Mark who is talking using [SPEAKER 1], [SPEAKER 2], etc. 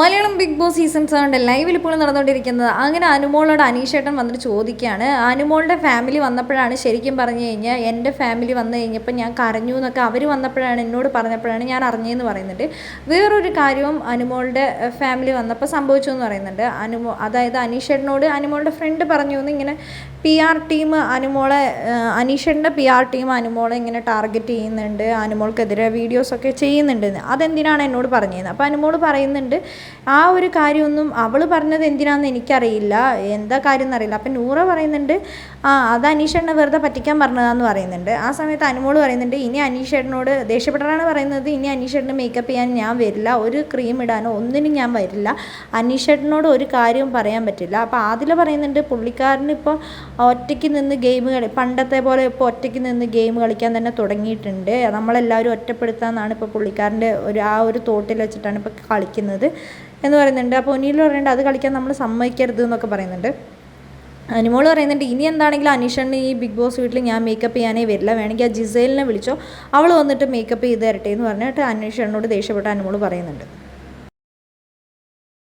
[SPEAKER 1] Malayalam Bigg Boss season സെവന്റെ ലൈവിൽ ഇപ്പോൾ നടന്നുകൊണ്ടിരിക്കുന്നത്. അങ്ങനെ അനുമോളോട് അനീഷേട്ടൻ വന്നിട്ട് ചോദിക്കുകയാണ്. അനുമോളുടെ ഫാമിലി വന്നപ്പോഴാണ് ശരിക്കും പറഞ്ഞു കഴിഞ്ഞാൽ എന്റെ ഫാമിലി വന്നു കഴിഞ്ഞപ്പോൾ ഞാൻ കരഞ്ഞു എന്നൊക്കെ അവർ വന്നപ്പോഴാണ് എന്നോട് പറഞ്ഞപ്പോഴാണ് ഞാൻ അറിഞ്ഞതെന്ന് പറയുന്നുണ്ട്. വേറൊരു കാര്യവും അനുമോളുടെ ഫാമിലി വന്നപ്പോൾ സംഭവിച്ചു എന്ന് പറയുന്നുണ്ട്. അനുമോ അതായത് അനീഷേട്ടനോട് അനുമോളുടെ ഫ്രണ്ട് പറഞ്ഞു എന്ന് ഇങ്ങനെ പി ആർ ടീം അനുമോളെ അനീഷേട്ടന്റെ പി ആർ ടീം അനുമോളെ ഇങ്ങനെ ടാർഗറ്റ് ചെയ്യുന്നുണ്ട്. അനുമോൾക്കെതിരെ വീഡിയോസൊക്കെ ചെയ്യുന്നുണ്ട്. അതെന്തിനാണ് എന്നോട് പറഞ്ഞത് അപ്പോൾ അനുമോൾ പറയുന്നുണ്ട് ആ ഒരു കാര്യമൊന്നും അവൾ പറഞ്ഞത് എന്തിനാണെന്ന് എനിക്കറിയില്ല. എന്താ കാര്യം എന്നറിയില്ല അപ്പം നൂറ പറയുന്നുണ്ട് ആ അത് അനീഷേട്ടനെ വെറുതെ പറ്റിക്കാൻ പറഞ്ഞതാന്ന് പറയുന്നുണ്ട്. ആ സമയത്ത് അനുമോൾ പറയുന്നുണ്ട് ഇനി അനീഷേട്ടനോട് ദേഷ്യപ്പെട്ടാണ് പറയുന്നത്. ഇനി അനീഷേട്ടന് മേക്കപ്പ് ചെയ്യാൻ ഞാൻ വരില്ല. ഒരു ക്രീം ഇടാനോ ഒന്നിനും ഞാൻ വരില്ല. അനീഷേട്ടനോട് ഒരു കാര്യവും പറയാൻ പറ്റില്ല. അപ്പോൾ ആദില പറയുന്നുണ്ട് പുള്ളിക്കാരന് ഇപ്പോൾ ഒറ്റയ്ക്ക് നിന്ന് ഗെയിം കളി പണ്ടത്തെ പോലെ ഇപ്പോൾ ഒറ്റയ്ക്ക് നിന്ന് ഗെയിം കളിക്കാൻ തന്നെ തുടങ്ങിയിട്ടുണ്ട്. നമ്മളെല്ലാവരും ഒറ്റപ്പെടുത്താമെന്നാണ് ഇപ്പോൾ പുള്ളിക്കാരന്റെ ഒരു ആ ഒരു തോട്ടിൽ വെച്ചിട്ടാണ് ഇപ്പോൾ കളിക്കുന്നത് എന്ന് പറയുന്നുണ്ട്. അപ്പോൾ ഒനിയിൽ പറയുന്നുണ്ട് അത് കളിക്കാൻ നമ്മൾ സമ്മതിക്കരുത് എന്നൊക്കെ പറയുന്നുണ്ട്. അനുമോൾ പറയുന്നുണ്ട് ഇനി എന്താണെങ്കിലും അനീഷണ്ണി ഈ ബിഗ് ബോസ് വീട്ടിൽ ഞാൻ മേക്കപ്പ് ചെയ്യാനേ വരില്ല. വേണമെങ്കിൽ ആ ജിസേലിനെ വിളിച്ചോ. അവൾ വന്നിട്ട് മേക്കപ്പ് ചെയ്ത് തരട്ടെ എന്ന് പറഞ്ഞിട്ട് അനീഷണ്ണോട് ദേഷ്യപ്പെട്ട അനുമോൾ പറയുന്നുണ്ട്.